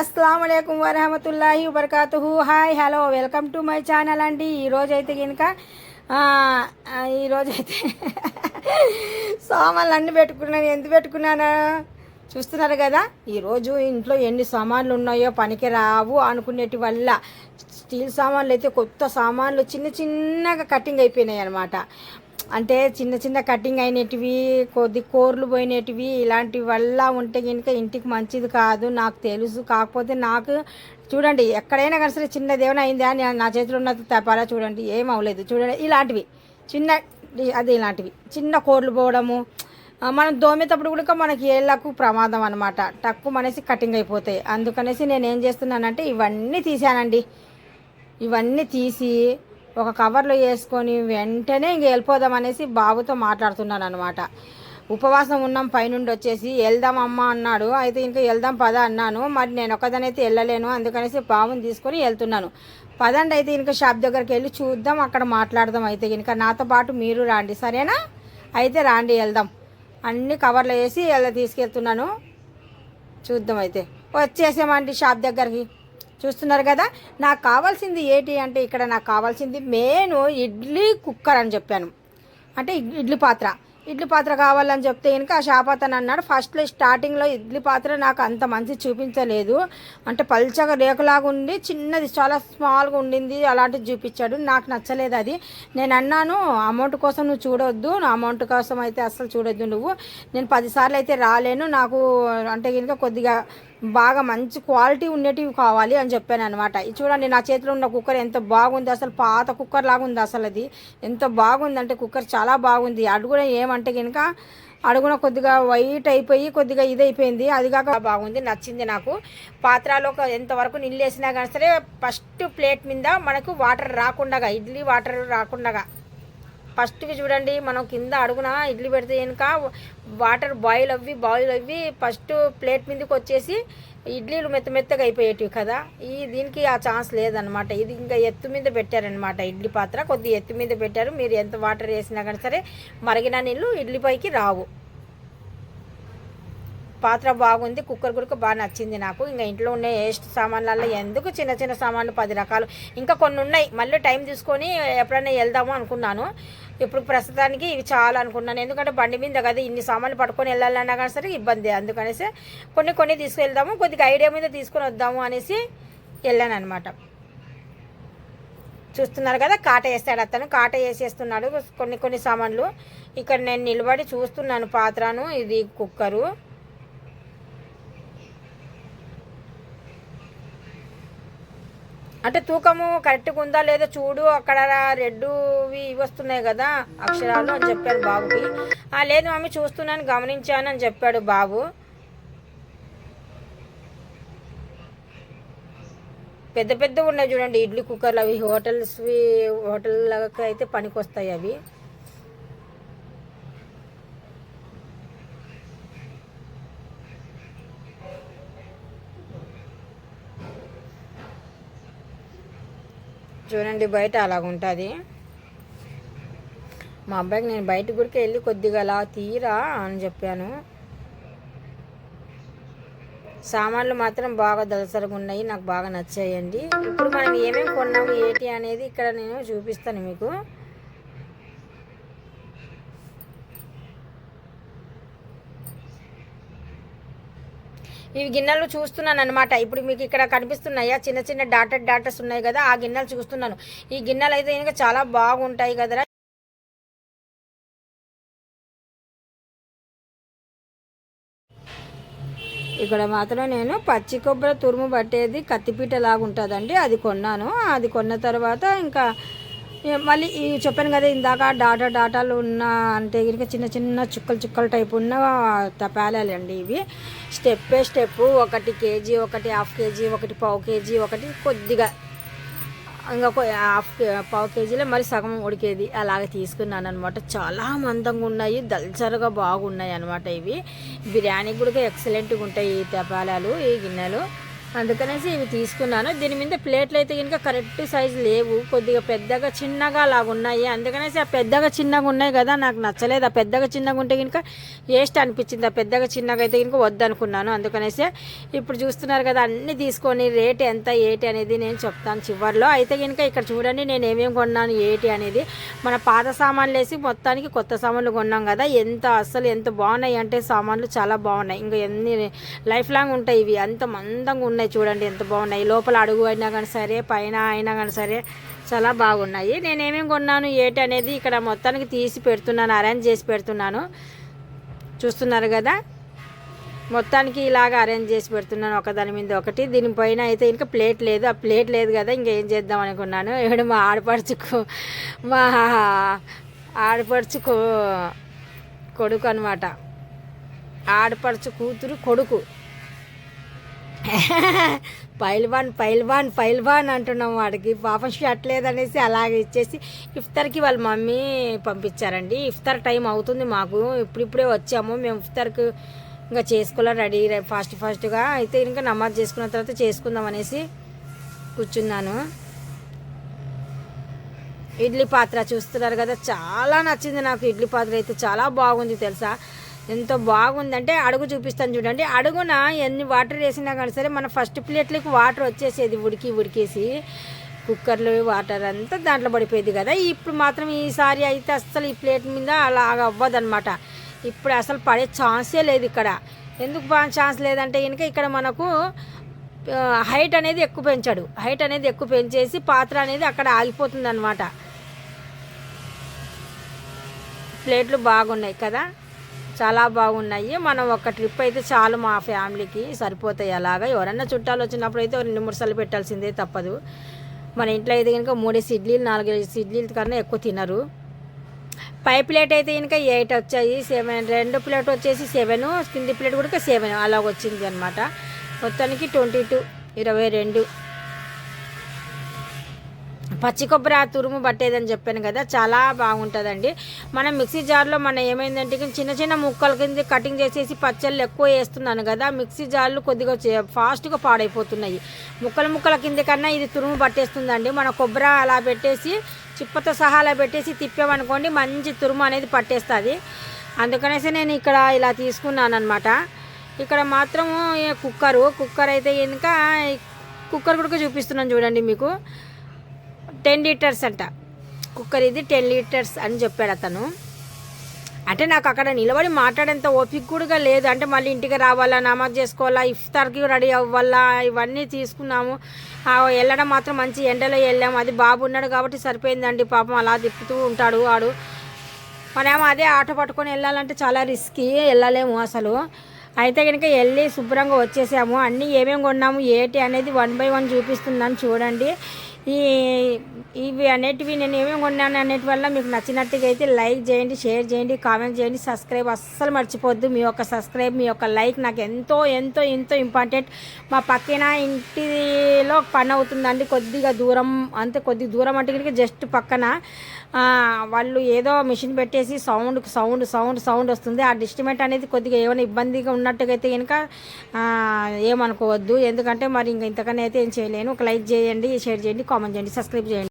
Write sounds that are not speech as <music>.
అస్సలం అయికం వరహమతుల్లాహి వబర్కాతు hi hello welcome to my channel అండి. ఈరోజైతే కనుక ఈరోజైతే <laughs> సామాన్లు అన్నీ పెట్టుకున్నాను. ఎందుకు పెట్టుకున్నాను? చూస్తున్నారు కదా ఈరోజు ఇంట్లో ఎన్ని సామాన్లు ఉన్నాయో పనికి రావు అనుకునేటి వల్ల స్టీల్ సామాన్లు అయితే కొత్త సామాన్లు చిన్న చిన్నగా కటింగ్ అయిపోయినాయి అనమాట అంటే చిన్న చిన్న కటింగ్ అయినటివి కొద్ది కోర్లు పోయినటివి ఇలాంటి వల్ల ఉంటే కనుక ఇంటికి మంచిది కాదు నాకు తెలుసు. కాకపోతే నాకు చూడండి ఎక్కడైనా కానీ సరే చిన్నది ఏమైనా అయిందా అని నా చేతిలో ఉన్నది తపాలా చూడండి ఏం అవ్వలేదు. చూడండి ఇలాంటివి. చిన్న అది ఇలాంటివి. చిన్న కోర్లు పోవడము మనం దోమేటప్పుడు కూడా మనకి ఏళ్ళకు ప్రమాదం అనమాట తక్కువ అనేసి కటింగ్ అయిపోతాయి. అందుకనేసి నేను ఏం చేస్తున్నానంటే ఇవన్నీ తీసానండి ఇవన్నీ తీసి ఒక కవర్లో వేసుకొని వెంటనే ఇంక వెళ్ళిపోదాం అనేసి బాబుతో మాట్లాడుతున్నాను అనమాట ఉపవాసం ఉన్నాం పైనుండి వచ్చేసి వెళ్దాం అమ్మ అన్నాడు. అయితే ఇంకా వెళ్దాం పద అన్నాను. మరి నేను ఒక్కదానైతే వెళ్ళలేను అందుకనేసి బాబుని తీసుకొని వెళ్తున్నాను. పదండి అయితే ఇంకా షాప్ దగ్గరికి వెళ్ళి చూద్దాం అక్కడ మాట్లాడదాం అయితే కనుక నాతో పాటు మీరు రాండి సరేనా? అయితే రాండి వెళ్దాం. అన్ని కవర్లో వేసి వెళ్ళ తీసుకెళ్తున్నాను. చూద్దాం అయితే. వచ్చేసామండి షాప్ దగ్గరికి. చూస్తున్నారు కదా? నాకు కావాల్సింది ఏంటి అంటే ఇక్కడ నాకు కావాల్సింది మెయిన్ ఇడ్లీ కుక్కర్ అని చెప్పాను. అంటే ఇడ్లీ పాత్ర. ఇడ్లీ పాత్ర కావాలని చెప్తే కనుక ఆ షాప్ అతను అన్నాడు ఫస్ట్లో స్టార్టింగ్లో ఇడ్లీ పాత్ర నాకు అంత మంచి చూపించలేదు. అంటే పల్చగా రేకులాగా ఉండి చిన్నది చాలా స్మాల్గా ఉండింది. అలాంటిది చూపించాడు. నాకు నచ్చలేదు అది. నేను అన్నాను అమౌంట్ కోసం నువ్వు చూడొద్దు. నా అమౌంట్ కోసం అయితే అసలు చూడొద్దు నువ్వు. నేను పదిసార్లు అయితే రాలేను. నాకు అంటే కనుక కొద్దిగా బాగా మంచి క్వాలిటీ ఉండేటివి కావాలి అని చెప్పాను అనమాట చూడండి నా చేతిలో ఉన్న కుక్కర్ ఎంత బాగుంది అసలు పాత కుక్కర్ లాగా ఉంది అసలు అది. ఎంత బాగుంది అంటే కుక్కర్ చాలా బాగుంది. అడుగున ఏమంటే కనుక అడుగున కొద్దిగా వైట్ అయిపోయి కొద్దిగా ఇది అయిపోయింది. అది కాక బాగుంది నచ్చింది నాకు. పాత్రలో ఒక ఎంతవరకు నీళ్ళు వేసినా కానీ సరే ఫస్ట్ ప్లేట్ మీద మనకు వాటర్ రాకుండా ఇడ్లీ వాటర్ రాకుండా ఫస్ట్కి చూడండి మనం కింద అడుగున ఇడ్లీ పెడితే కనుక వాటర్ బాయిల్ అవ్వి బాయిల్ అవ్వి ఫస్ట్ ప్లేట్ మీదకి వచ్చేసి ఇడ్లీలు మెత్త మెత్తగా అయిపోయేటివి కదా. ఈ దీనికి ఆ ఛాన్స్ లేదనమాట ఇది ఇంకా ఎత్తు మీద పెట్టారనమాట ఇడ్లీ పాత్ర. కొద్ది ఎత్తు మీద పెట్టారు. మీరు ఎంత వాటర్ వేసినా కానీ సరే మరిగిన నీళ్ళు ఇడ్లీ పైకి రావు. పాత్ర బాగుంది కుక్కర్ కూడా బాగా నచ్చింది నాకు. ఇంకా ఇంట్లో ఉండే వేస్ట్ సామాన్లలో ఎందుకు చిన్న చిన్న సామాన్లు పది రకాలు? ఇంకా కొన్ని ఉన్నాయి. మళ్ళీ టైం తీసుకొని ఎప్పుడైనా వెళ్దాము అనుకున్నాను. ఇప్పుడు ప్రస్తుతానికి ఇవి చాలా అనుకున్నాను. ఎందుకంటే బండి మీద కదా ఇన్ని సామాన్లు పట్టుకొని వెళ్ళాలన్నా కానీ సరే ఇబ్బంది. అందుకనేసి కొన్ని కొన్ని తీసుకెళ్దాము కొద్దిగా ఐడియా మీద తీసుకొని వద్దాము అనేసి వెళ్ళాను అనమాట చూస్తున్నారు కదా కాట వేస్తాడు అతను. కాట వేసేస్తున్నాడు. కొన్ని కొన్ని సామాన్లు. ఇక్కడ నేను నిలబడి చూస్తున్నాను పాత్రను. ఇది కుక్కరు. అంటే తూకము కరెక్ట్గా ఉందా లేదా చూడు అక్కడ రెడ్డువి ఇవి వస్తున్నాయి కదా అక్షరాలు అని చెప్పాడు బాబుకి. ఆ లేదు మమ్మీ చూస్తున్నాను గమనించాను అని చెప్పాడు బాబు. పెద్ద పెద్ద ఉన్నాయి చూడండి ఇడ్లీ కుక్కర్లు అవి హోటల్స్వి హోటళ్ళకి అయితే పనికి వస్తాయి అవి. చూడండి బయట అలాగుంటుంది. మా అబ్బాయికి నేను బయట గుడికి వెళ్ళి కొద్దిగా అలా తీరా అని చెప్పాను. సామాన్లు మాత్రం బాగా దళసరిగా ఉన్నాయి నాకు బాగా నచ్చాయండి. ఇప్పుడు మనం ఏమేమి కొన్నాము ఏంటి అనేది ఇక్కడ నేను చూపిస్తాను మీకు. ఇవి గిన్నెలు చూస్తున్నాను అనమాట ఇప్పుడు మీకు ఇక్కడ కనిపిస్తున్నాయా? చిన్న చిన్న డాటర్ డాటర్స్ ఉన్నాయి కదా ఆ గిన్నెలు చూస్తున్నాను. ఈ గిన్నెలు అయితే ఇంకా చాలా బాగుంటాయి కదరా ఇక్కడ మాత్రం నేను పచ్చి కొబ్బరి తురుము పట్టేది కత్తిపీట లాగా ఉంటుందండి అది కొన్నాను. అది కొన్న తర్వాత ఇంకా మళ్ళీ ఈ చెప్పాను కదా ఇందాక డాటా డాటాలు ఉన్న అంటే కనుక చిన్న చిన్న చుక్కలు చుక్కల టైప్ ఉన్న తపాలండి ఇవి. స్టెప్ బై స్టెప్ ఒకటి కేజీ ఒకటి హాఫ్ కేజీ ఒకటి పావు కేజీ ఒకటి కొద్దిగా. ఇంకొక హాఫ్ కే- పావు కేజీలో మరి సగం ఉడికేది. అలాగే తీసుకున్నాను అనమాట చాలా మందంగా ఉన్నాయి దల్చరగా బాగున్నాయి అనమాట ఇవి. బిర్యానీ కూడా ఎక్సలెంట్గా ఉంటాయి ఈ తపాలాలు ఈ గిన్నెలు. అందుకనేసి ఇవి తీసుకున్నాను. దీని మీద ప్లేట్లు అయితే కనుక కరెక్ట్ సైజు లేవు. కొద్దిగా పెద్దగా చిన్నగా లాగా ఉన్నాయి. అందుకనేసి ఆ పెద్దగా చిన్నగా ఉన్నాయి కదా నాకు నచ్చలేదు. ఆ పెద్దగా చిన్నగా ఉంటే కనుక వేస్ట్ అనిపించింది. ఆ పెద్దగా చిన్నగా అయితే కనుక వద్దనుకున్నాను. అందుకనేసి ఇప్పుడు చూస్తున్నారు కదా అన్నీ తీసుకొని రేట్ ఎంత ఏటి అనేది నేను చెప్తాను చివరిలో. అయితే కనుక ఇక్కడ చూడండి నేను ఏమేమి కొన్నాను ఏటి అనేది. మన పాత సామాన్లు వేసి మొత్తానికి కొత్త సామాన్లు కొన్నాం కదా. ఎంత అస్సలు ఎంత బాగున్నాయి అంటే సామాన్లు చాలా బాగున్నాయి. ఇంకా ఎన్ని లైఫ్ లాంగ్ ఉంటాయి ఇవి. అంత మందంగా ఉన్నాయి. చూడండి ఎంత బాగున్నాయి. లోపల అడుగు అయినా కానీ సరే పైన అయినా కానీ సరే చాలా బాగున్నాయి. నేనేమేమి కొన్నాను ఏటి అనేది ఇక్కడ మొత్తానికి తీసి పెడుతున్నాను అరేంజ్ చేసి పెడుతున్నాను. చూస్తున్నారు కదా? మొత్తానికి ఇలాగ అరేంజ్ చేసి పెడుతున్నాను ఒకదాని మీద ఒకటి. దీనిపైన అయితే ఇంకా ప్లేట్ లేదు. ఆ ప్లేట్ లేదు కదా ఇంకేం చేద్దాం అనుకున్నాను. ఇక్కడ మా ఆడపడుచుకు మా ఆడపడుచుకు కొడుకు అనమాట ఆడపడుచు కూతురు కొడుకు. పైల్వాన్ పైల్వాన్ పైల్వాన్ అంటున్నాం వాడికి. పాపం షర్ట్ లేదనేసి అలాగే ఇచ్చేసి ఇఫ్తార్కి వాళ్ళ మమ్మీ పంపించారండి. ఇఫ్తార్ టైం అవుతుంది మాకు. ఇప్పుడిప్పుడే వచ్చాము. మేము ఇఫ్తార్కి ఇంకా చేసుకోవాలి రెడీ ఫాస్ట్ ఫాస్ట్గా అయితే ఇంకా నమాజ్ చేసుకున్న తర్వాత చేసుకుందాం అనేసి కూర్చున్నాను. ఇడ్లీ పాత్ర చూస్తున్నారు కదా చాలా నచ్చింది నాకు ఇడ్లీ పాత్ర అయితే. చాలా బాగుంది తెలుసా? ఎంతో బాగుందంటే అడుగు చూపిస్తాను చూడండి. అడుగున ఎన్ని వాటర్ వేసినా కానీ సరే మన ఫస్ట్ ప్లేట్లకు వాటర్ వచ్చేసేది ఉడికి ఉడికేసి కుక్కర్లో వాటర్ అంతా దాంట్లో పడిపోయేది కదా. ఇప్పుడు మాత్రం ఈసారి అయితే అస్సలు ఈ ప్లేట్ మీద అలాగ అవ్వదన్నమాట. ఇప్పుడు అసలు పడే ఛాన్సే లేదు ఇక్కడ. ఎందుకు ఛాన్స్ లేదంటే కనుక ఇక్కడ మనకు హైట్ అనేది ఎక్కువ పెంచాడు. హైట్ అనేది ఎక్కువ పెంచేసి పాత్ర అనేది అక్కడ ఆగిపోతుంది అనమాట ప్లేట్లు బాగున్నాయి కదా. చాలా బాగున్నాయి. మనం ఒక ట్రిప్ అయితే చాలు మా ఫ్యామిలీకి సరిపోతాయి అలాగా. ఎవరన్నా చుట్టాలు వచ్చినప్పుడు అయితే రెండు మూడు సార్లు పెట్టాల్సిందే తప్పదు. మన ఇంట్లో అయితే కనుక మూడేసి ఇడ్లీలు నాలుగేసి ఇడ్లీల కన్నా ఎక్కువ తినరు. పై ప్లేట్ అయితే కనుక ఎయిట్ వచ్చాయి సెవెన్ రెండు ప్లేట్ వచ్చేసి సెవెన్ కింది ప్లేట్ కూడా సెవెన్. అలాగ వచ్చింది అనమాట మొత్తానికి ట్వంటీ టూ ఇరవై రెండు. పచ్చి కొబ్బరి ఆ తురుము పట్టేదని చెప్పాను కదా చాలా బాగుంటుందండి. మనం మిక్సీ జార్లో మనం ఏమైందంటే చిన్న చిన్న ముక్కల కింద కటింగ్ చేసేసి పచ్చళ్ళు ఎక్కువ వేస్తున్నాను కదా మిక్సీ జార్లు కొద్దిగా ఫాస్ట్గా పాడైపోతున్నాయి. ముక్కల ముక్కల కింద కన్నా ఇది తురుము పట్టేస్తుందండి. మన కొబ్బరి అలా పెట్టేసి చిప్పతో సహా అలా పెట్టేసి తిప్పామనుకోండి మంచి తురుము అనేది పట్టేస్తుంది. అందుకనేసి నేను ఇక్కడ ఇలా తీసుకున్నాను అనమాట ఇక్కడ మాత్రము కుక్కరు కుక్కర్ అయితే ఇంకా కుక్కర్ కూడా చూపిస్తున్నాను చూడండి మీకు. టెన్ లీటర్స్ అంట. కుక్కర్ ఇది టెన్ లీటర్స్ అని చెప్పాడు అతను. అంటే నాకు అక్కడ నిలబడి మాట్లాడేంత ఓపిక కూడా లేదు. అంటే మళ్ళీ ఇంటికి రావాలా నమాజ్ చేసుకోవాలా ఇఫ్తార్కి రెడీ అవ్వాలా ఇవన్నీ తీసుకున్నాము. వెళ్ళడం మాత్రం మంచి ఎండలో వెళ్ళాము. అది బాబు ఉన్నాడు కాబట్టి సరిపోయిందండి. పాపం అలా తిప్పుతూ ఉంటాడు వాడు. మనేమో అదే ఆటో పట్టుకొని వెళ్ళాలంటే చాలా రిస్కీ వెళ్ళలేము అసలు. అయితే కనుక వెళ్ళి శుభ్రంగా వచ్చేసాము. అన్నీ ఏమేమి కొన్నాము ఏటి అనేది వన్ బై వన్ చూపిస్తున్నాను చూడండి. ఈ ఇవి అనేటివి నేను ఏమేమి కొన్నాను అనేటి వల్ల మీకు నచ్చినట్టుగా అయితే లైక్ చేయండి షేర్ చేయండి కామెంట్ చేయండి. సబ్స్క్రైబ్ అస్సలు మర్చిపోద్దు మీ యొక్క సబ్స్క్రైబ్ మీ యొక్క లైక్ నాకు ఎంతో ఎంతో ఎంతో ఇంపార్టెంట్. మా పక్కన ఇంటిలో పని అవుతుందండి. కొద్దిగా దూరం అంతే కొద్ది దూరం అంటే జస్ట్ పక్కన వాళ్ళు ఏదో మిషన్ పెట్టేసి సౌండ్ సౌండ్ సౌండ్ సౌండ్ వస్తుంది. ఆ డిస్టిమేట్ అనేది కొద్దిగా ఏమైనా ఇబ్బందిగా ఉన్నట్టుగా అయితే కనుక ఏమనుకోవద్దు. ఎందుకంటే మరి ఇంక ఇంతకన్నా అయితే ఏం చేయలేను. ఒక లైక్ చేయండి షేర్ చేయండి కామెంట్ చేయండి సబ్స్క్రైబ్ చేయండి.